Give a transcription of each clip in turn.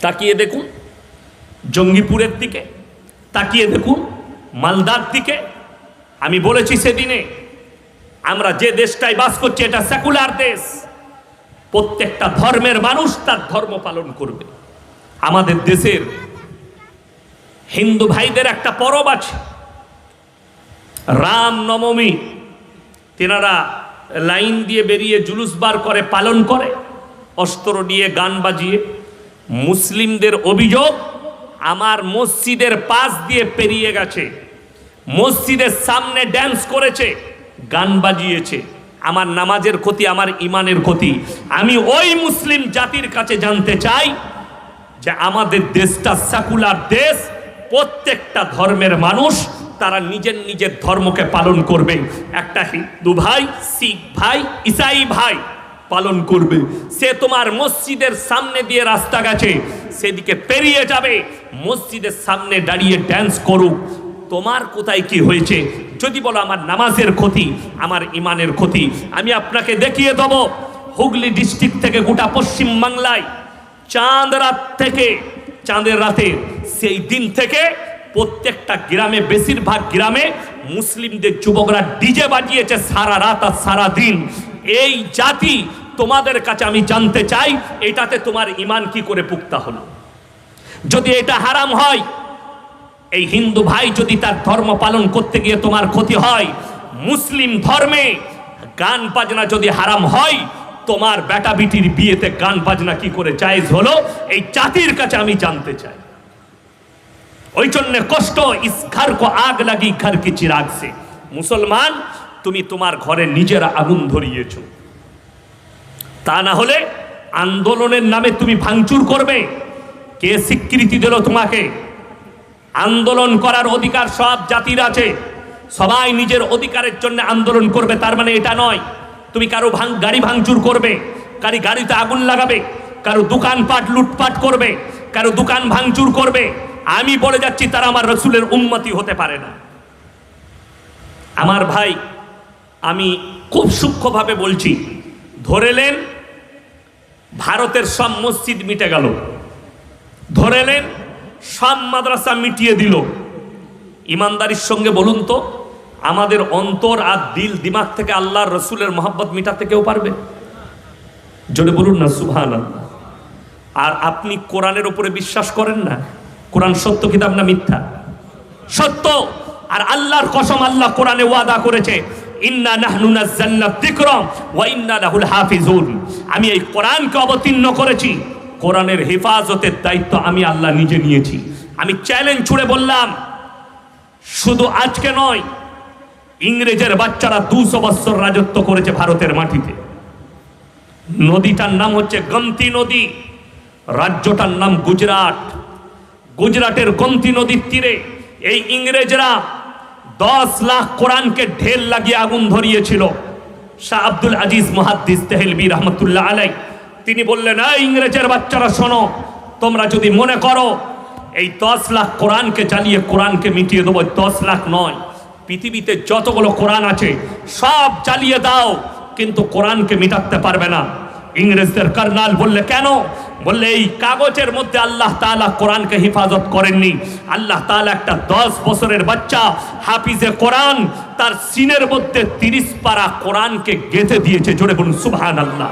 তাকিয়ে দেখুন, জঙ্গিপুরের দিকে, তাকিয়ে দেখুন, মালদার দিকে। আমি বলেছি সেদিনে, আমরা যে দেশটায় বাস করছি, এটা সেকুলার দেশ। প্রত্যেকটা ধর্মের মানুষ তার ধর্ম পালন করবে। আমাদের দেশের হিন্দু ভাইদের একটা পরব আছে। রাম নবমী, তেনারা লাইন দিয়ে বেরিয়ে জুলুস বার করে, পালন করে, অস্ত্র নিয়ে গান বাজিয়ে মুসলিমদের অভিযোগ আমার মসজিদের পাশ দিয়ে পেরিয়ে গেছে। মসজিদের সামনে ড্যান্স করেছে, গান বাজিয়েছে। আমার নামাজের ক্ষতি, আমার ইমানের ক্ষতি। আমি ওই মুসলিম জাতির কাছে জানতে চাই যে আমাদের দেশটা সেকুলার দেশ, প্রত্যেকটা ধর্মের মানুষ তারা নিজের নিজের ধর্মকে পালন করবে। একটা হিন্দু ভাই, শিখ ভাই, ইসাই ভাই। পালন করবে। সে তোমার মসজিদের সামনে দিয়ে রাস্তা গেছে, সেদিকে পেরিয়ে যাবে। মসজিদের সামনে দাঁড়িয়ে ড্যান্স করুক। তোমার কোথায় কি হয়েছে? যদি বলো আমার নামাজের ক্ষতি, আমার ইমানের ক্ষতি, আমি আপনাকে দেখিয়ে দেবো। হুগলি ডিস্ট্রিক্ট থেকে গোটা পশ্চিম বাংলায় চাঁদ রাত থেকে, চাঁদের রাতে, সেই দিন থেকে প্রত্যেকটা গ্রামে, বেশিরভাগ গ্রামে মুসলিমদের যুবকরা ডিজে বাজিয়েছে সারা রাত আর সারা দিন। এই জাতি তোমাদের কাছে আমি জানতে চাই, এটাতে তোমার ইমান কি করে পুক্তা হলো? যদি এটা হারাম হয়, এই হিন্দু ভাই যদি তার ধর্ম পালন করতে গিয়ে তোমার ক্ষতি হয়, মুসলিম ধর্মে গান বাজনা যদি হারাম হয়, তোমার বেটা বিটির বিয়েতে গান বাজনা কি করে জায়েজ হলো? এই জাতির কাছে আমি জানতে চাই। ওই জন্য কষ্ট ইস কো আগ লাগি, ঘর কি চিরাগ সে। মুসলমান, তুমি তোমার ঘরে নিজের আগুন ধরিয়েছ। তা না হলে আন্দোলনের নামে তুমি ভাঙচুর করবে। কে স্বীকৃতি দিল তোমাকে? আন্দোলন করার অধিকার সব জাতির আছে। সবাই নিজের অধিকারের জন্য আন্দোলন করবে, তার মানে এটা নয়। তুমি কারও ভাঙ গাড়ি ভাঙচুর করবে, কারি গাড়িতে আগুন লাগাবে, কারও দোকানপাট লুটপাট করবে, কারও দোকান ভাঙচুর করবে। আমি বলে যাচ্ছি, তারা আমার রসুলের উন্মতি হতে পারে না। আমার ভাই, আমি খুব সূক্ষ্মভাবে বলছি ধরেলেন ভারতের সব মসজিদ মিটে গেল। ধরেলেন সব মাদ্রাসা মিটিয়ে দিল। ইমানদারির সঙ্গে বলুন তো, আমাদের অন্তর আর দিল দিমাগ থেকে আল্লাহর রসুলের মোহাব্বত মিটাতে কেউ পারবে? জোরে বলুন না সুভান আর আপনি কোরআনের উপরে বিশ্বাস করেন না? কোরআন সত্য কিতাব না মিথ্যা? সত্য! আর আল্লাহর কসম আল্লাহ কোরআনে ওয়াদা করেছে। ইন্না নাহনু নাযালনা যিকরা ওয়া ইন্না লাহুল হাফিজুন। আমি এই কোরআনকে অবতীর্ণ করেছি। কোরআনের হেফাজতের দায়িত্ব আমি আল্লাহ নিজে নিয়েছি। আমি চ্যালেঞ্জ ছুড়ে বললাম, শুধু আজকে নয়, ইংরেজের বাচ্চারা দুশো বৎসর রাজত্ব করেছে ভারতের মাটিতে। নদীটার নাম হচ্ছে গমতি নদী, রাজ্যটার নাম গুজরাট। গুজরাটের গমতি নদীর তীরে এই ইংরেজরা দশ লাখ কোরআনকে ঢেল লাগিয়ে আগুন ধরিয়েছিল। শাহ আব্দুল আজিজ মহাদ্দিস তেহলবি রহমতুল্লাহ আলাই তিনি বললেন ইংরেজের বাচ্চারা, শোনো, তোমরা যদি মনে করো, এই দশ লাখ কোরআনকে জ্বালিয়ে কোরআনকে মিটিয়ে দেবো দশ লাখ নয়, পৃথিবীতে যতগুলো কোরআন আছে, সব চালিয়ে দাও, কিন্তু কোরআনকে মিটাতে পারবে না। ইংরেজদের কর্নাল বললে কেন? বললে এই কাগজের মধ্যে আল্লাহ তাআলা কোরআনকে হেফাজত করেননি। আল্লাহ তাআলা একটা দশ বছরের বাচ্চা হাফিজে কোরআন, তার সিনের মধ্যে তিরিশ পারা কোরআনকে গেঁথে দিয়েছে। জোরে বলুন সুবহান আল্লাহ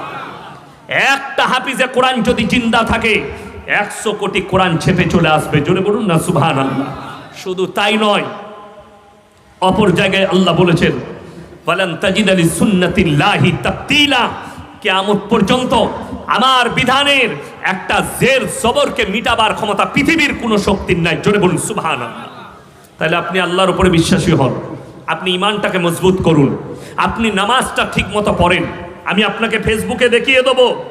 একটা হাফিজে কোরআন যদি জিন্দা থাকে, একশো কোটি কোরআন ছেপে চলে আসবে। জোরে বলুন না সুবহান আল্লাহ শুধু তাই নয়, অপর জায়গায় আল্লাহ বলেছেন বলেন তাজিদ আলী সুন্নতিল্লাহি তাবতিলা কেয়ামত পর্যন্ত আমার বিধানের একটা জের জবরকে মিটাবার ক্ষমতা পৃথিবীর কোনো শক্তির নাই। জোরে বলুন আল্লাহ তাহলে আপনি আল্লাহর উপরে বিশ্বাসী হন। আপনি ইমানটাকে মজবুত করুন। আপনি নামাজটা ঠিক মতো পড়েন। আমি আপনাকে ফেসবুকে দেখিয়ে দেবো।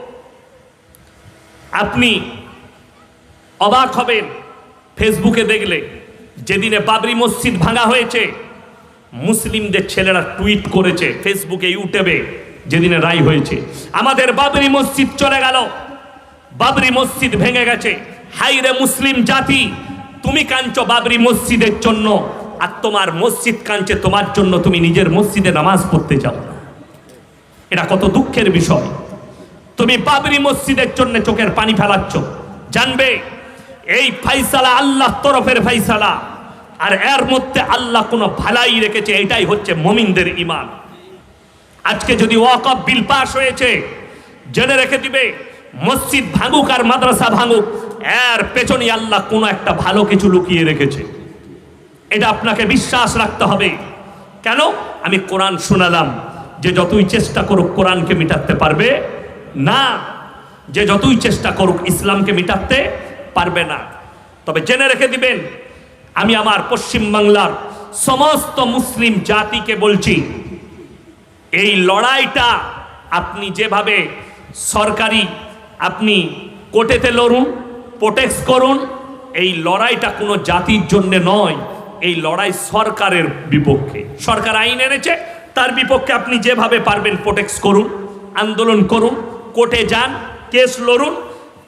আপনি অবাক হবেন ফেসবুকে দেখলে। যেদিনে বাবরি মসজিদ ভাঙা হয়েছে, মুসলিমদের ছেলেরা টুইট করেছে ফেসবুকে, ইউটিউবে। যেদিনে রায় হয়েছে। আমাদের বাবরি মসজিদ চলে গেল। বাবরি মসজিদ ভেঙে গেছে। হাইরে মুসলিম জাতি, তুমি কাঁদছো বাবরি মসজিদের জন্য, আর তোমার মসজিদ কাঁদছে তোমার জন্য, তুমি নিজের মসজিদে নামাজ পড়তে যাও এটা কত দুঃখের বিষয়। তুমি বাবরি মসজিদের জন্য চোখের পানি ফেলাচ্ছ। জানবে, এই ফাইসালা আল্লাহ তরফের ফাইসালা আর এর মধ্যে আল্লাহ কোনো ভালাই রেখেছে, এটাই হচ্ছে মমিনদের ইমান আজকে যদি ওয়াকফ বিল পাস হয়েছে, জেনে রেখে দিবে, মসজিদ ভাঙুক আর মাদ্রাসা ভাঙুক, এর পেছনে আল্লাহ কোনো একটা ভালো কিছু লুকিয়ে রেখেছে। এটা আপনাকে বিশ্বাস রাখতে হবে। কেন? আমি কোরআন শোনালাম, যে যতই চেষ্টা করুক কোরআনকে মিটাতে পারবে না, যে যতই চেষ্টা করুক ইসলামকে মিটাতে পারবে না। তবে জেনে রেখে দিবেন, আমি আমার পশ্চিম বাংলার সমস্ত মুসলিম জাতিকে বলছি এই লড়াইটা আপনি যেভাবে সরকারি, আপনি কোর্টেতে লড়ুন প্রোটেক্ট করুন, এই লড়াইটা কোনো জাতির জন্য নয়, এই লড়াই সরকারের বিপক্ষে। সরকার আইন এনেছে, তার বিপক্ষে আপনি যেভাবে পারবেন প্রোটেক্ট করুন, আন্দোলন করুন, কোর্টে যান, কেস লড়ুন,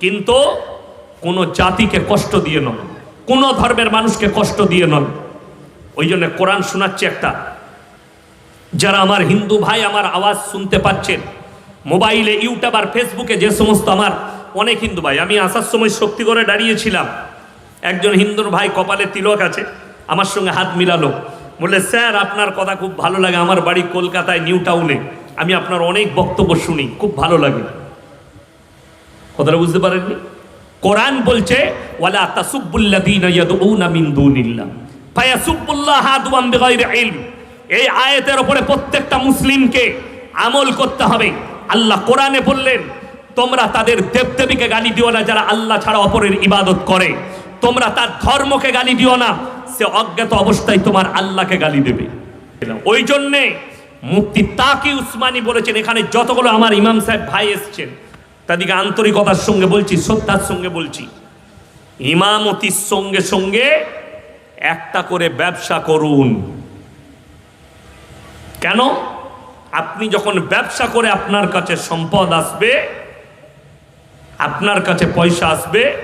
কিন্তু কোনো জাতিকে কষ্ট দিয়ে নন, কোনো ধর্মের মানুষকে কষ্ট দিয়ে নন। ওই জন্য কোরআন শোনাচ্ছে একটা যারা আমার হিন্দু ভাই আমার আওয়াজ শুনতে পাচ্ছেন, মোবাইলে, ইউটিউব আর ফেসবুকে যে সমস্ত আমার অনেক হিন্দু ভাই, আমি আসার সময় শক্তি করে দাঁড়িয়েছিলাম। একজন হিন্দুর ভাই কপালে তিলক আছে, আমার সঙ্গে হাত মিলালো। বললে, স্যার, আপনার কথা খুব ভালো লাগে, আমার বাড়ি কলকাতায়, নিউ টাউনে। আমি আপনার অনেক বক্তব্য শুনি, খুব ভালো লাগে। কথাটা বুঝতে পারেননি? কোরআন বলছে, ওয়ালা তাসুব্বুল্লাযীনা ইয়াদউনা মিন দুনিল্লাহ। ফায়াসুব্বুল্লাহ আদওয়াম বিগাইরি ইলম। এই আয়াতের ওপরে প্রত্যেকটা মুসলিমকে আমল করতে হবে। আল্লাহ কোরআনে বললেন, তোমরা তাদের দেবদেবীকে গালি দিও না যারা আল্লাহ ছাড়া অপরের ইবাদত করে। তোমরা তার ধর্মকে গালি দিও না, সে অজ্ঞাত অবস্থায় তোমার আল্লাহকে গালি দেবে। ওই জন্যে মুক্তি তাকি উসমানি বলেছেন, এখানে যতগুলো আমার ইমাম সাহেব ভাই এসছেন, তাদেরকে আন্তরিকতার সঙ্গে বলছি, শ্রদ্ধার সঙ্গে বলছি, ইমামতির সঙ্গে সঙ্গে একটা করে ব্যবসা করুন। কেন? আপনি যখন ব্যবসা করে আপনার কাছে সম্পদ আসবে, আপনার কাছে পয়সা আসবে,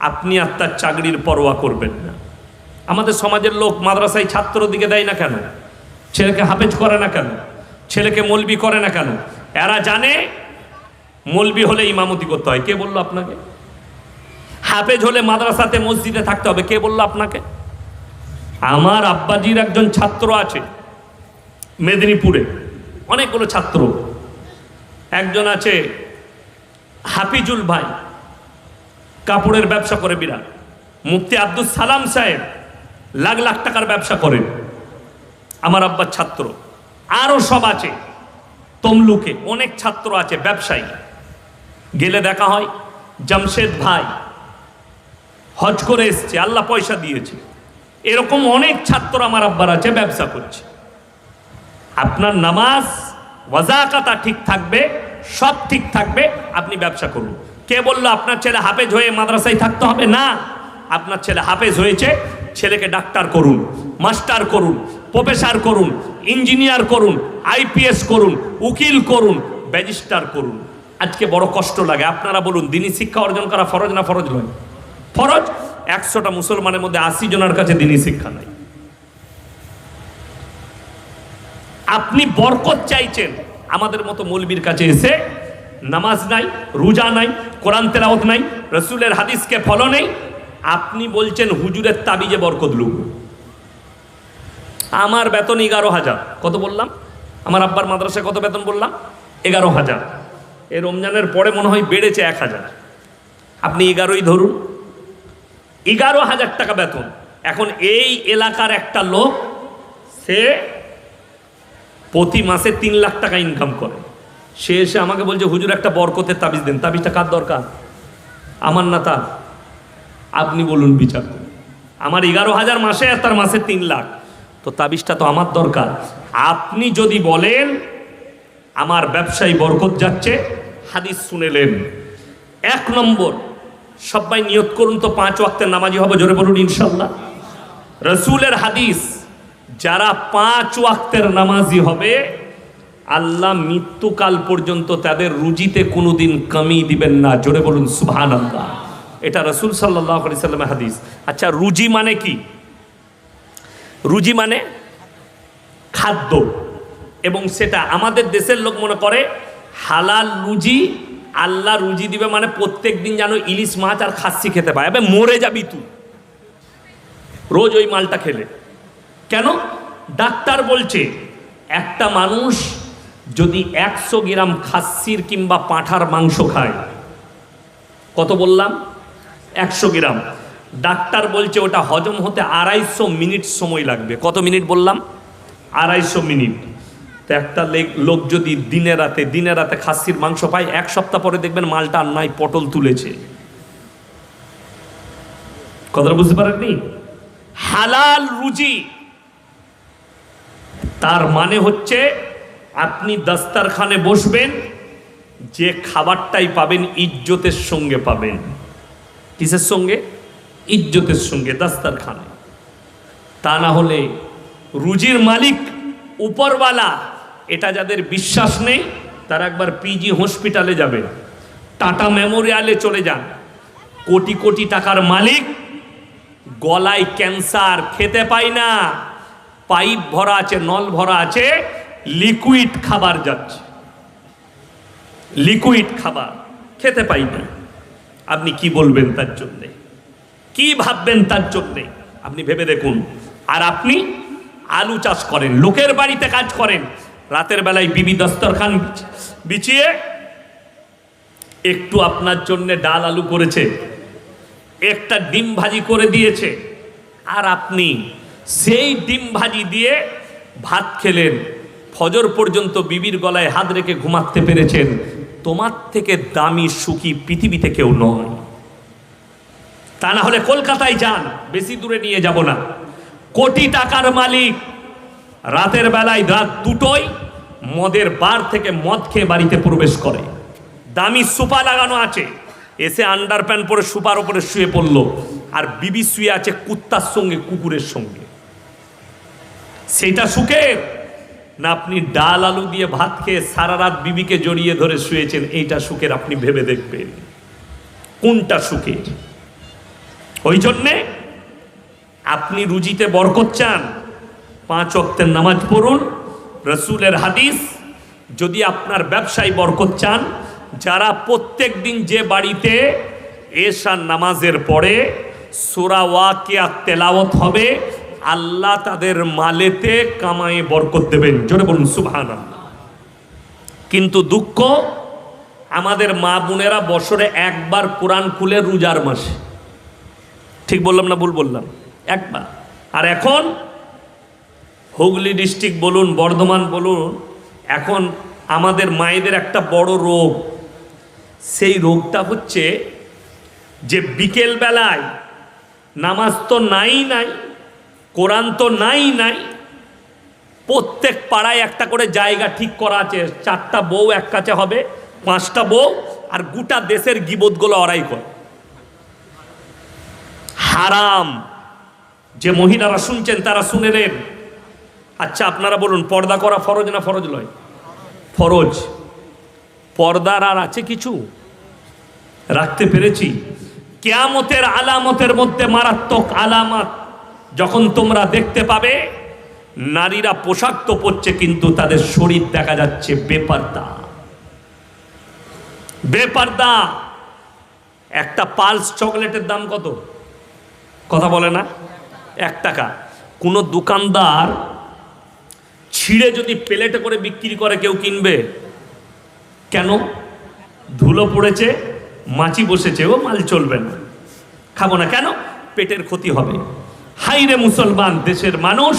আপনি আর তার চাকরির পরোয়া করবেন না। আমাদের সমাজের লোক মাদ্রাসায় ছাত্র দিকে দেয় না কেন? ছেলেকে হাফেজ করে না কেন? ছেলেকে মলবি করে না কেন? এরা জানে মলবি হলে ইমামতি করতে হয়। কে বলল আপনাকে? হাফেজ হলে মাদ্রাসাতে মসজিদে থাকতে হবে। কে বলল আপনাকে? আমার আব্বাজির একজন ছাত্র আছে। মেদিনীপুরে অনেকগুলো ছাত্র। একজন আছে হাফিজুল ভাই, কাপড়ের ব্যবসা করে বিরাট। মুফতি আব্দুল সালাম সাহেব লাখ লাখ টাকার ব্যবসা করেন। আমার আব্বার ছাত্র। আরও সব আছে। তমলুকে অনেক ছাত্র আছে, ব্যবসায়ী। গেলে দেখা হয়, জামশেদ ভাই হজ করে এসছে, আল্লাহ পয়সা দিয়েছে। এরকম অনেক ছাত্র আমার আব্বার আছে, ব্যবসা করছে। আপনার নামাজ, ওয়াজাকাতা ঠিক থাকবে, সব ঠিক থাকবে, আপনি ব্যবসা করুন। কে বলল আপনার ছেলে হাফেজ হয়ে মাদ্রাসায় থাকতে হবে? না। আপনার ছেলে হাফেজ হয়েছে, ছেলেকে ডাক্তার করুন, মাস্টার করুন, প্রফেসর করুন, ইঞ্জিনিয়ার করুন, আইপিএস করুন, উকিল করুন ব্যারিস্টার করুন। আজকে বড় কষ্ট লাগে। আপনারা বলুন, দিনী শিক্ষা অর্জন করা ফরজ না ফরজ নয়? ফরজ? একশোটা মুসলমানের মধ্যে আশি জনের কাছে দিনী শিক্ষা নাই। আপনি বরকত চাইছেন। আমাদের মতো মৌলবীর কাছে এসে নামাজ নাই, রোজা নাই, কোরআন তেলাওয়াত নাই, রসুলের হাদিসকে ফলো নেই, আপনি বলছেন হুজুরের তাবিজে বরকত লুক। আমার বেতন এগারো হাজার। কত বললাম? আমার আব্বার মাদ্রাসায় কত বেতন বললাম? এগারো হাজার। এই রমজানের পরে মনে হয় বেড়েছে এক হাজার। আপনি এগারোই ধরুন। এগারো হাজার টাকা বেতন। এখন এই এলাকার একটা লোক, সে প্রতি মাসে তিন লাখ টাকা ইনকাম করে। সে এসে আমাকে বলছে, হুজুর, একটা বরকতের তাবিজ দেন। তাবিজটা কার দরকার? আমার না তার। আপনি বলুন, বিচার করুন। আমার এগারো হাজার মাসে আর তার মাসে তিন লাখ। তো তাবিজটা তো আমার দরকার। আপনি যদি বলেন, আমার ব্যবসায়ী বরকত যাচ্ছে, হাদিস শুনেলেন। এক নম্বর, সবাই নিয়ত করুন তো পাঁচ ওয়াক্তের নামাজি হবে, জোরে বলুন, ইনশাল্লাহ। রসুলের হাদিস যারা পাঁচ ওয়াক্তের নামাজি হবে, আল্লাহ মৃত্যুকাল পর্যন্ত তাদের রুজিতে কোনোদিন কমি দিবেন না। জোরে বলুন সুবহান আল্লাহ এটা রসুল সাল্লাহ হাদিস। আচ্ছা রুজি মানে কি? রুজি মানে খাদ্য। এবং সেটা আমাদের দেশের লোক মনে করে, হালাল রুজি, আল্লাহ রুজি দিবে মানে প্রত্যেক দিন যেন ইলিশ মাছ আর খাসি খেতে পায়। এবার মরে যাবি তুই। রোজ ওই মালটা খেলে। কেন? ডাক্তার বলছে, একটা মানুষ যদি একশো গ্রাম খাসির কিংবা পাঁঠার মাংস খায়, কত বললাম? একশো গ্রাম। ডাক্তার বলছে ওটা হজম হতে আড়াইশো মিনিট সময় লাগবে। কত মিনিট বললাম? আড়াইশো মিনিট। তো একটা লোক যদি দিনে রাতে দিনে রাতে খাসির মাংস পায়, এক সপ্তাহ পরে দেখবেন মালটা আর নাই, পটল তুলেছে। কথাটা বুঝতে পারেননি? হালাল রুজি। তার মানে হচ্ছে আপনি দাস্তারখানে বসবেন, যে খাবারটাই পাবেন ইজ্জতের সঙ্গে পাবেন। কিসের সঙ্গে? ইজ্জতের সঙ্গে, দাস্তারখানে। তা না হলে রুজির মালিক, উপরওয়ালা, এটা যাদের বিশ্বাস নেই, তারা একবার পিজি হসপিটালে যাবে। টাটা মেমোরিয়ালে চলে যান। কোটি কোটি টাকার মালিক গলায় ক্যান্সার খেতে পায় না। পাইপ ভরা আছে, নল ভরা আছে লিকুইড খাবার যাচ্ছে। লিকুইড খাবার খেতে পাই না। আপনি কি বলবেন তার জন্যে? কি ভাববেন তার জন্যে? আপনি ভেবে দেখুন। আর আপনি আলু চাষ করেন, লোকের বাড়িতে কাজ করেন। রাতের বেলায় বিবি দস্তরখান বিছিয়ে একটু আপনার জন্য ডাল আলু করেছে, একটা ডিম ভাজি করে দিয়েছে। আর আপনি সেই ডিম ভাজি দিয়ে ভাত খেলেন। ফজর পর্যন্ত বিবির গলায় হাত রেখে ঘুমাতে পেরেছেন। তোমার থেকে দামি সুখী পৃথিবীতে কেউ নয়। তা না হলে কলকাতায় যান, বেশি দূরে নিয়ে যাব না। কোটি টাকার মালিক, রাতের বেলায় রাত দুটোই মদের বার থেকে মদ খেয়ে বাড়িতে প্রবেশ করে। দামি সুপা লাগানো আছে। এসে আন্ডার প্যান্ট পরে সুপার উপরে শুয়ে পড়ল। আর বিবি শুয়ে আছে কুত্তার সঙ্গে, কুকুরের সঙ্গে। সেটা সুখের না, আপনি ডাল আলু দিয়ে ভাত খেয়ে সারা রাত বিবিকে জড়িয়ে ধরে শুয়েছেন, এইটা সুখের, আপনি ভেবে দেখবেন। কোনটা সুখের ওই জন্যে আপনি রুজিতে বরকত চান, পাঁচ অক্তের নামাজ পড়ুন, রসুলের হাদিস, যদি আপনার ব্যবসায় বরকত চান, যারা প্রত্যেক দিন যে বাড়িতে এশার নামাজের পরে সোরা ওয়াকিয়া তেলাওয়াত হবে আল্লাহ তাদের মালেতে কামায়ে বরকত দেবেন। জোরে বলুন সুবহান কিন্তু দুঃখ, আমাদের মা বোনেরা বছরে একবার কোরআন খুলে রোজার মাসে। ঠিক বললাম না ভুল বললাম? একবার। আর এখন হুগলি ডিস্ট্রিক্ট বলুন, বর্ধমান বলুন, এখন আমাদের মায়েদের একটা বড় রোগ। সেই রোগটা হচ্ছে যে বিকেল বেলায় নামাজ তো নাই নাই কোরআন তো নাই নাই। প্রত্যেক পাড়ায় একটা করে জায়গা ঠিক করা আছে। চারটা বউ এক কাছে হবে, পাঁচটা বউ আর গোটা দেশের গিবোধগুলো অরাই করে। হারাম। যে মহিলারা শুনছেন তারা শুনে নেন। আচ্ছা আপনারা বলুন, পর্দা করা ফরজ না ফরজ নয়? ফরজ। পর্দার আর আছে কিছু? রাখতে পেরেছি। কেয়ামতের আলামতের মধ্যে মারাত্মক আলামত। যখন তোমরা দেখতে পাবে, নারীরা পোশাক তো পরছে, কিন্তু তাদের শরীর দেখা যাচ্ছে বেপারদা। বেপারদা! একটা পালস চকলেটের দাম কত? কথা বলে না? এক টাকা। কোনো দোকানদার ছিঁড়ে যদি প্লেটে করে বিক্রি করে, কেউ কিনবে? কেন? ধুলো পড়েছে, মাছি বসেছে, ও মাল চলবে না। খাব না। কেন? পেটের ক্ষতি হবে। হাইরে মুসলমান দেশের মানুষ,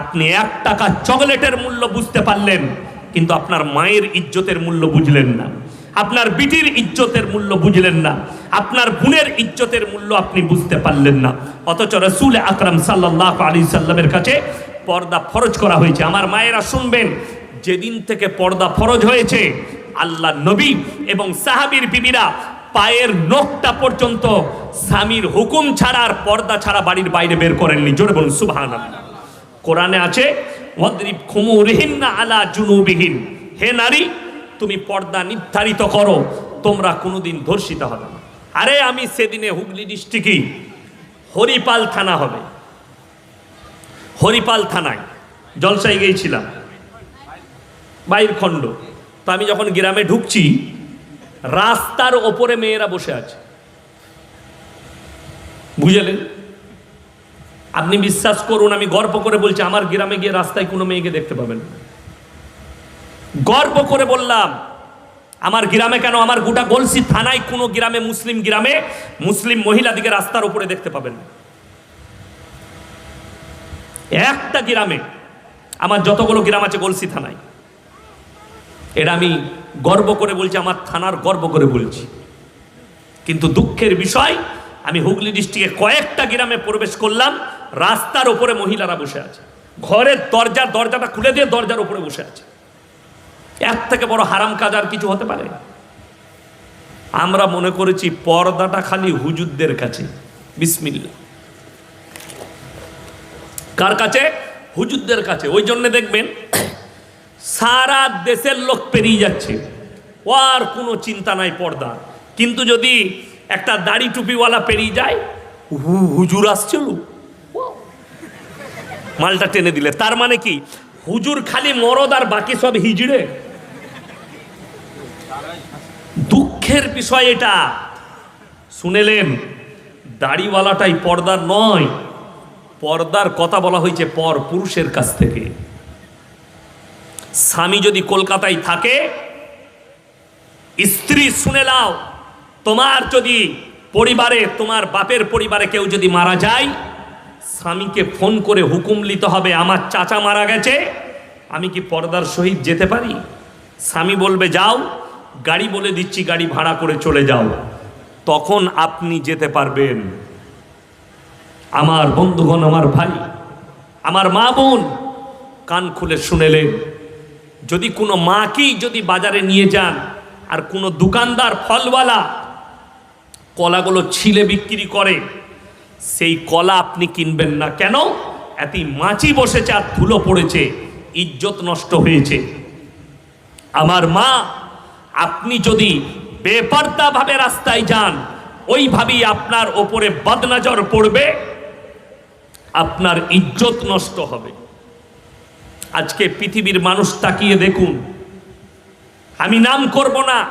আপনি এক টাকা চকলেটের মূল্য বুঝতে পারলেন, কিন্তু আপনার মায়ের ইজ্জতের মূল্য বুঝলেন না। আপনার বিটির ইজ্জতের মূল্য বুঝলেন না। আপনার বোনের ইজ্জতের মূল্য আপনি বুঝতে পারলেন না। অথচ রসুল আকরাম সাল্লাহ আলী সাল্লামের কাছে পর্দা ফরজ করা হয়েছে। আমার মায়েরা শুনবেন, যেদিন থেকে পর্দা ফরজ হয়েছে, আল্লাহ নবী এবং সাহাবীর বিবিরা পায়ের নখটা পর্যন্ত স্বামীর হুকুম ছাড়া আর পর্দা ছাড়া বাড়ির বাইরে বের করেননি। জোরে বলুন সুবহান কোরআনে আছে, ওয়াদরিব খুমুরিহিন্না আলা জুনুবিহিন। হে নারী, তুমি পর্দা নির্ধারিত করো, তোমরা কোনোদিন ধর্ষিত হবে না। আরে আমি সেদিনে হুগলি ডিস্ট্রিক্টই হরিপাল থানা হবে। হরিপাল থানায় জলসাই গিয়েছিলাম। বাইর খণ্ড। তো আমি যখন গ্রামে ঢুকছি রাস্তার ওপরে মেয়েরা বসে আছে। বুঝলেন? আপনি বিশ্বাস করুন, আমি গর্ব করে বলছি, আমার গ্রামে গিয়ে রাস্তায় কোনো মেয়েকে দেখতে পাবেন। গর্ব করে বললাম, আমার গ্রামে কেন, আমার গোটা গলসি থানায় কোনো গ্রামে, মুসলিম গ্রামে, মুসলিম মহিলাদিকে রাস্তার উপরে দেখতে পাবেন একটা গ্রামে, আমার যতগুলো গ্রাম আছে গলসি থানায়, এটা আমি গর্ব করে বলছি, আমার থানার গর্ব করে বলছি। কিন্তু দুঃখের বিষয়, আমি হুগলি ডিস্ট্রিক্টে কয়েকটা গ্রামে প্রবেশ করলাম, রাস্তার উপরে মহিলারা বসে আছে। ঘরের দরজা, দরজাটা খুলে দিয়ে দরজার উপরে বসে আছে। এর থেকে বড় হারাম কাজ আর কিছু হতে পারে? আমরা মনে করেছি পর্দাটা খালি হুজুরদের কাছে। বিসমিল্লা কার কাছে? হুজুরদের কাছে। ওই জন্য দেখবেন সারা দেশের লোক পেরিয়ে যাচ্ছে। ও আর কোনো চিন্তা নাই পর্দা কিন্তু যদি একটা দাড়ি টুপিওয়ালা পেরিয়ে যায়, হু, হুজুর আসছিল। মালটা টেনে দিলে। তার মানে কি? হুজুর খালি মরদ আর বাকি সব হিজড়ে। দুঃখের বিষয় এটা। শুনেলেন, দাড়িওয়ালাটাই পর্দার নয়। পর্দার কথা বলা হয়েছে পর পুরুষের কাছ থেকে। স্বামী যদি কলকাতায় থাকে, স্ত্রী শুনে নাও, তোমার যদি পরিবারে, তোমার বাপের পরিবারে কেউ যদি মারা যায়, স্বামীকে ফোন করে হুকুম নিতে হবে, আমার চাচা মারা গেছে, আমি কি পর্দার সহিত যেতে পারি? স্বামী বলবে, যাও, গাড়ি বলে দিচ্ছি, গাড়ি ভাড়া করে চলে যাও। তখন আপনি যেতে পারবেন। আমার বন্ধুগণ, আমার ভাই, আমার মা বোন, কান খুলে শুনেলেন যদি কোনো মাকেই যদি বাজারে নিয়ে যান, আর কোনো দোকানদার ফলওয়ালা কলাগুলো ছিলে বিক্রি করে, সেই কলা আপনি কিনবেন না। কেন? এতই মাছি বসেছে আর ধুলো পড়েছে, ইজ্জত নষ্ট হয়েছে। আমার মা, আপনি যদি বেপর্দাভাবে রাস্তায় যান, ওইভাবেই আপনার ওপরে বদনজর পড়বে, আপনার ইজ্জত নষ্ট হবে। আজকে পৃথিবীর মানুষ তাকিয়ে দেখুন। আমি নাম করব না।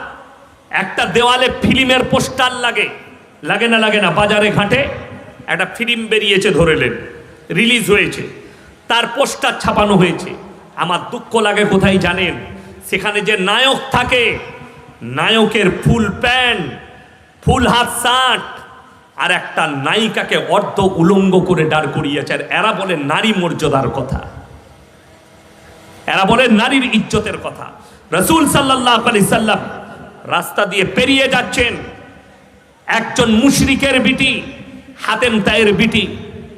একটা দেওয়ালে ফিল্মের পোস্টার লাগে। লাগে না লাগে না, বাজারে ঘাটে একটা ফিল্ম বেরিয়েছে ধরেলেন। রিলিজ হয়েছে। তার পোস্টার ছাপানো হয়েছে। আমার দুঃখ লাগে কোথায় জানেন? সেখানে যে নায়ক থাকে, নায়কের ফুল প্যান্ট, ফুল হাত শার্ট, আর একটা নায়িকাকে অর্ধ উলঙ্গ করে দাঁড় করিয়েছে। আর এরা বলে নারী মর্যাদার কথা। এরা বলে নারীর ইজ্জতের কথা। রসুল সাল্লাহ আলি সাল্লাম রাস্তা দিয়ে পেরিয়ে যাচ্ছেন। একজন মুশরিকের বিটি, হাতেম তায়ের বিটি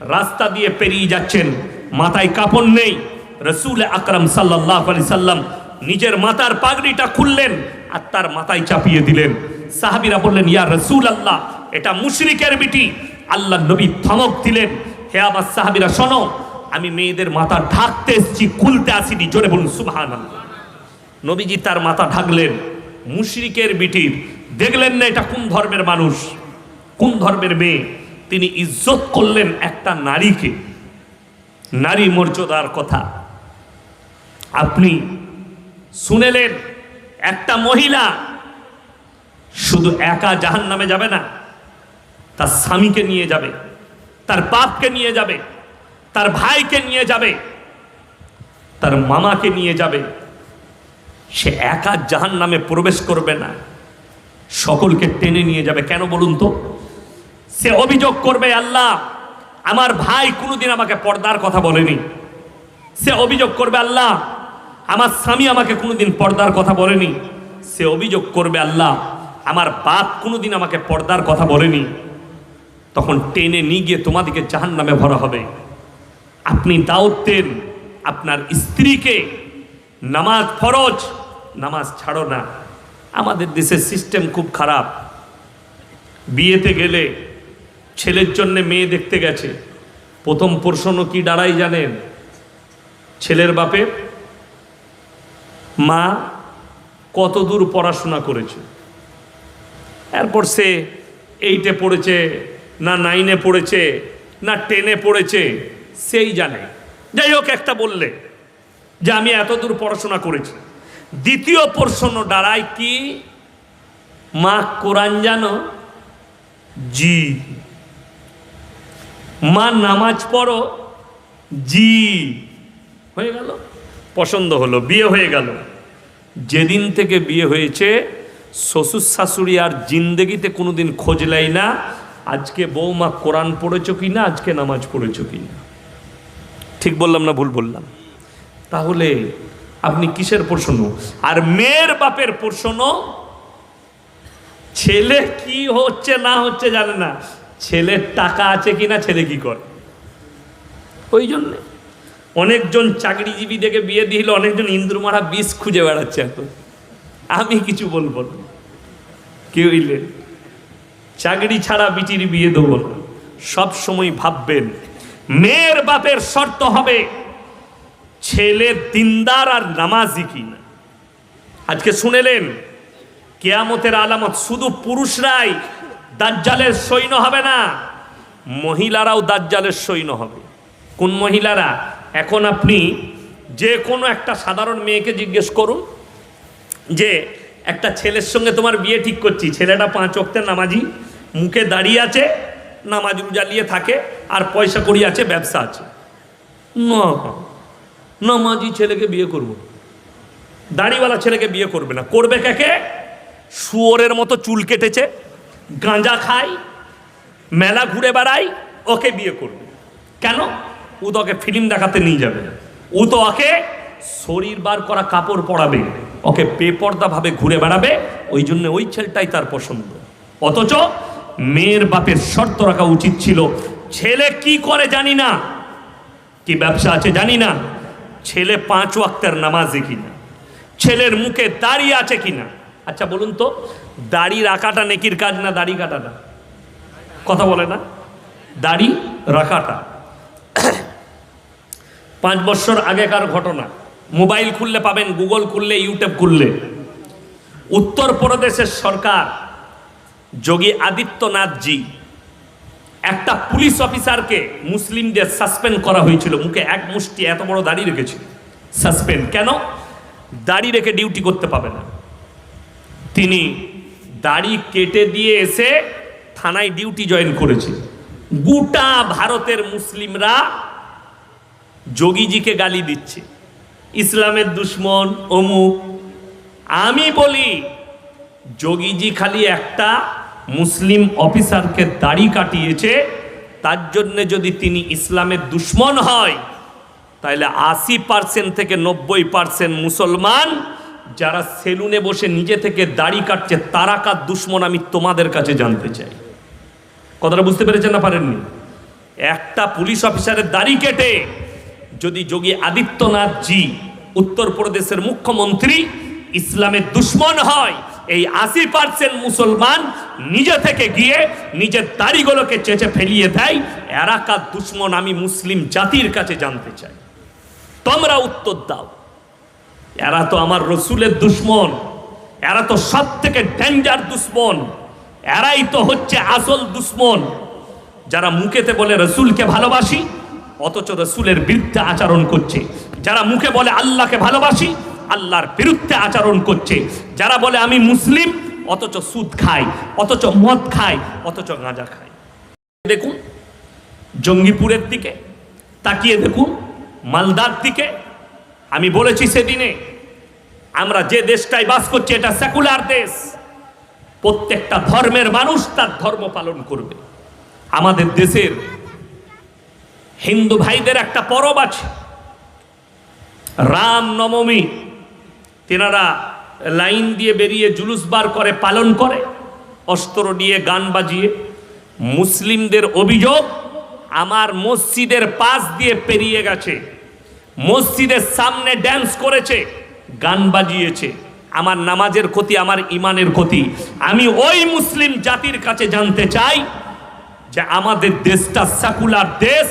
রাস্তা দিয়ে পেরিয়ে যাচ্ছেন। মাথায় কাপড় নেই। রসুল আকরাম সাল্লাহ আলি সাল্লাম নিজের মাথার পাগড়িটা খুললেন আর তার মাথায় চাপিয়ে দিলেন। সাহাবিরা বললেন, ইয়া রসুল আল্লাহ এটা মুশরিকের বিটি। আল্লাহ নবী থমক দিলেন। হে আমার সাহাবিরা, শোনো আমি মেয়েদের মাথা ঢাকতে এসছি, খুলতে আসিনি, জোরে বলুন সুবহান নবীজি তার মাথা ঢাকলেন, মুশরিকের বিটির দেখলেন না এটা কোন ধর্মের মানুষ, কোন ধর্মের মেয়ে। তিনি ইজ্জত করলেন একটা নারীকে। নারী মর্যাদার কথা। আপনি শুনেলেন, একটা মহিলা শুধু একা জাহান নামে যাবে না, তার স্বামীকে নিয়ে যাবে, তার বাপকে নিয়ে যাবে তার ভাইকে নিয়ে যাবে, তার মামাকে নিয়ে যাবে। সে একা জাহান নামে প্রবেশ করবে না। সকলকে টেনে নিয়ে যাবে। কেন বলুন তো? সে অভিযোগ করবে, আল্লাহ, আমার ভাই কোনোদিন আমাকে পর্দার কথা বলেনি। সে অভিযোগ করবে, আল্লাহ, আমার স্বামী আমাকে কোনোদিন পর্দার কথা বলেনি। সে অভিযোগ করবে, আল্লাহ, আমার বাপ কোনোদিন আমাকে পর্দার কথা বলেনি। তখন টেনে নিয়ে গিয়ে তোমাদিকে জাহান নামে ভরা হবে। আপনি দাওয়াত দেন আপনার স্ত্রীকে নামাজ ফরজ, নামাজ ছাড়ো না। আমাদের দেশের সিস্টেম খুব খারাপ। বিয়েতে গেলে ছেলের জন্য মেয়ে দেখতে গেছে। প্রথম প্রশ্ন কি দাঁড়াই জানেন? ছেলের বাপে, মা কত দূর পড়াশোনা করেছে? এরপর সে এইটে পড়েছে, না নাইনে পড়েছে, না টেনে পড়েছে। সেই জানে। যাই হোক, একটা বললে যে আমি এতদূর পড়াশোনা করেছি। দ্বিতীয় প্রশ্ন দাঁড়ায় কি? মা কোরআন জানো? জি। মা নামাজ পড়ো? জি। হয়ে গেল? পছন্দ হলো, বিয়ে হয়ে গেল। যেদিন থেকে বিয়ে হয়েছে, শ্বশুর শাশুড়ি আর জিন্দেগিতে কোনোদিন খোঁজ নেয় না, আজকে বৌমা কোরআন পড়েছ কি না, আজকে নামাজ পড়েছ কি না। ঠিক বললাম না ভুল বললাম? তাহলে আপনি কিসের প্রশ্ন? আর মেয়ের বাপের প্রশ্ন ছেলে কি হচ্ছে না হচ্ছে জানে না। ছেলের টাকা আছে কি না ছেলে কি করে? ওই জন্যে। অনেকজন চাকরিজীবী দেখে বিয়ে দিল অনেকজন ইন্দ্রমারা বিষ খুঁজে বেড়াচ্ছে এখন। আমি কিছু বলব না। কি হইলে? চাকরি ছাড়া বিটির বিয়ে দেবো না। সব সময় ভাববেন মেয়ের বাপের শর্ত হবে ছেলের দিনদার আর নামাজি কিনা আজকে শুনেলেন, কেয়ামতের আলামত শুধু পুরুষরাই দাজ্জালের সৈন্য হবে না, মহিলারাও দাজ্জালের সৈন্য হবে। কোন মহিলারা? এখন আপনি যে কোনো একটা সাধারণ মেয়েকে জিজ্ঞেস করুন যে, একটা ছেলের সঙ্গে তোমার বিয়ে ঠিক করছি, ছেলেটা পাঁচ অক্টের নামাজি, মুখে দাঁড়িয়ে আছে নামাজ জ্বালিয়ে থাকে, আর পয়সা করি আছে, ব্যবসা আছে। না, নামাজি ছেলেকে বিয়ে করব। দাড়িওয়ালা ছেলেকে বিয়ে করবে না। করবে কাকে? শুয়োরের মতো চুল কেটেছে, গাঁজা খায়, মেলা ঘুরে বেড়ায়, ওকে বিয়ে করবে। কেন? ও তো ওকে ফিল্ম দেখাতে নিয়ে যাবে ও তো ওকে শরীর বার করা কাপড় পরাবে, ওকে বেপর্দা ভাবে ঘুরে বেড়াবে, ওই জন্য ওই ছেলেটাই তার পছন্দ। অথচ মেয়ের বাপের শর্ত রাখা উচিত ছিল। ছেলে কি করে জানি না। কি ব্যবসা আছে জানি না। ছেলে পাঁচ ওয়াক্তের নামাজে কিনা। ছেলের মুখে দাড়ি আছে কিনা। আচ্ছা বলুন তো, দাড়ি রাখাটা নেকির কাজ না দাড়ি কাটাটা? কথা বলে না। দাড়ি রাখাটা। পাঁচ বছর আগেকার ঘটনা। মোবাইল খুললে পাবেন, গুগল খুললে, ইউটিউব খুললে। উত্তরপ্রদেশের সরকার যোগী আদিত্যনাথজি, একটা পুলিশ অফিসারকে মুসলিমদের সাসপেন্ড করা হয়েছিল। মুখে এক মুষ্টি এত বড় দাড়ি রেখেছিল সাসপেন্ড। কেন? দাড়ি রেখে ডিউটি করতে পাবে না। তিনি দাড়ি কেটে দিয়ে এসে থানায় ডিউটি জয়েন করেছে গোটা ভারতের মুসলিমরা যোগীজিকে গালি দিচ্ছে। ইসলামের দুশ্মন, অমুক। আমি বলি, যোগীজি খালি একটা মুসলিম অফিসারকে দাড়ি কাটিয়েছে, তার জন্যে যদি তিনি ইসলামের দুশ্মন হয়, তাহলে আশি পার্সেন্ট থেকে নব্বই পার্সেন্ট মুসলমান যারা সেলুনে বসে নিজে থেকে দাড়ি কাটছে, তারা কার দুশ্মন আমি তোমাদের কাছে জানতে চাই। কথাটা বুঝতে পেরেছেন না পারেননি? একটা পুলিশ অফিসারের দাড়ি কেটে যদি যোগী আদিত্যনাথ জি, উত্তরপ্রদেশের মুখ্যমন্ত্রী, ইসলামের দুশ্মন হয়, এই আশি পার্সেন্ট মুসলমান নিজে থেকে গিয়ে নিজের দাড়িগুলোকে চেঁচে ফেলিয়ে দেয়। এরা কার দুশ্মন আমি মুসলিম জাতির কাছে জানতে চাই। তোমরা উত্তর দাও। এরা তো আমার রসুলের দুশ্মন। এরা তো সব থেকে ডেঞ্জার দুশ্মন। এরাই তো হচ্ছে আসল দুশ্মন। যারা মুখেতে বলে রসুলকে ভালোবাসি, অথচ রসুলের বিরুদ্ধে আচরণ করছে। যারা মুখে বলে আল্লাহকে ভালোবাসি, আল্লাহর বিরুদ্ধে আচরণ করছে। যারা বলে আমি মুসলিম অথচ সুদ খায়, অথচ মদ খায়, অথচ গাঁজা খায়। দেখুন, জঙ্গিপুরের দিকে, তাকিয়ে দেখুন, মালদার দিকে। আমি বলেছি সেদিনে, আমরা যে দেশটায় বাস করছি, এটা সেকুলার দেশ। প্রত্যেকটা ধর্মের মানুষ তার ধর্ম পালন করবে। আমাদের দেশের হিন্দু ভাইদের একটা পরব আছে। রাম নবমী, তেনারা লাইন দিয়ে বেরিয়ে জুলুস বার করে, পালন করে, অস্ত্র নিয়ে গান বাজিয়ে, মুসলিমদের অভিযোগ আমার মসজিদের পাশ দিয়ে পেরিয়ে গেছে, মসজিদের সামনে ড্যান্স করেছে, গান বাজিয়েছে। আমার নামাজের ক্ষতি, আমার ইমানের ক্ষতি। আমি ওই মুসলিম জাতির কাছে জানতে চাই যে আমাদের দেশটা সেকুলার দেশ,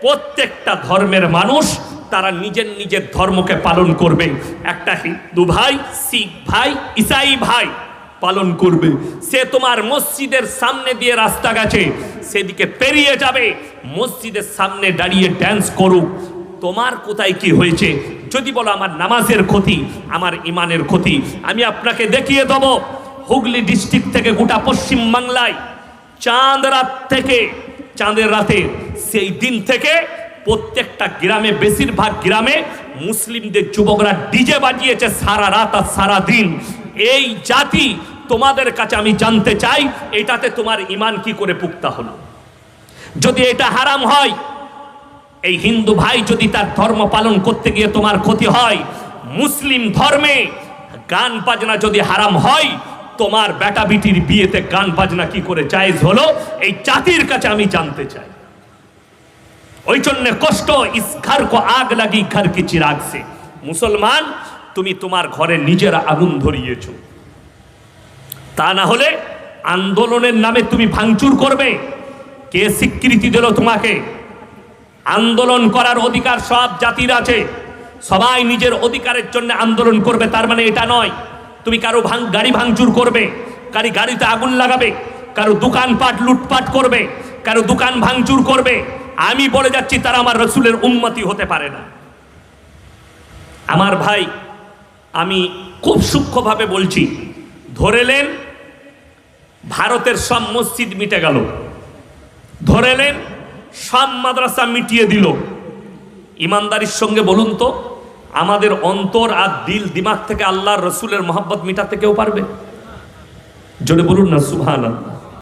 প্রত্যেকটা ধর্মের মানুষ তারা নিজের নিজের ধর্মকে পালন করবে। একটা হিন্দু ভাই, শিখ ভাই, ইসাই ভাই পালন করবে। সে তোমার মসজিদের সামনে দিয়ে রাস্তা গেছে, সেদিকে পেরিয়ে যাবে। মসজিদের সামনে দাঁড়িয়ে ড্যান্স করুক। তোমার কোথায় কি হয়েছে? যদি বলো আমার নামাজের ক্ষতি, আমার ইমানের ক্ষতি, আমি আপনাকে দেখিয়ে দেবো। হুগলি ডিস্ট্রিক্ট থেকে গোটা পশ্চিম বাংলায় চাঁদ রাত থেকে, চাঁদের রাতে, সেই দিন থেকে প্রত্যেকটা গ্রামে, বেশিরভাগ গ্রামে মুসলিমদের যুবকরা ডিজে বাজিয়েছে সারা রাত আর সারা দিন। এই জাতি তোমাদের কাছে আমি জানতে চাই, এটাতে তোমার ইমান কি করে পুক্তা হলো? যদি এটা হারাম হয়, এই হিন্দু ভাই যদি তার ধর্ম পালন করতে গিয়ে তোমার ক্ষতি হয়, মুসলিম ধর্মে গান বাজনা যদি হারাম হয়, তোমার বেটা বিটির বিয়েতে গান বাজনা কি করে জায়েজ হলো? এই জাতির কাছে আমি জানতে চাই। ওই জন্য কষ্ট ইস কো আগ লাগি ঘর কি চিরাগ সে মুসলমান, তুমি তোমার ঘরে নিজের আগুন ধরিয়েছ। তা না হলে আন্দোলনের নামে তুমি ভাঙচুর করবে। কে স্বীকৃতি দিল তোমাকে? আন্দোলন করার অধিকার সব জাতির আছে। সবাই নিজের অধিকারের জন্য আন্দোলন করবে, তার মানে এটা নয়। তুমি কারও ভাঙ, গাড়ি ভাঙচুর করবে, কারি গাড়িতে আগুন লাগাবে, কারও দোকানপাট লুটপাট করবে, কারও দোকান ভাঙচুর করবে। আমি বলে যাচ্ছি, তারা আমার রসুলের উন্মতি হতে পারে না। আমার ভাই, আমি খুব সূক্ষ্মভাবে বলছি ধরেলেন ভারতের সব মসজিদ মিটে গেল। ধরেলেন সব মাদ্রাসা মিটিয়ে দিল। ইমানদারির সঙ্গে বলুন তো, আমাদের অন্তর আর দিল দিমাগ থেকে আল্লাহর রসুলের মোহাব্বত মিটাতে কেউ পারবে? জোরে বলুন না সুভান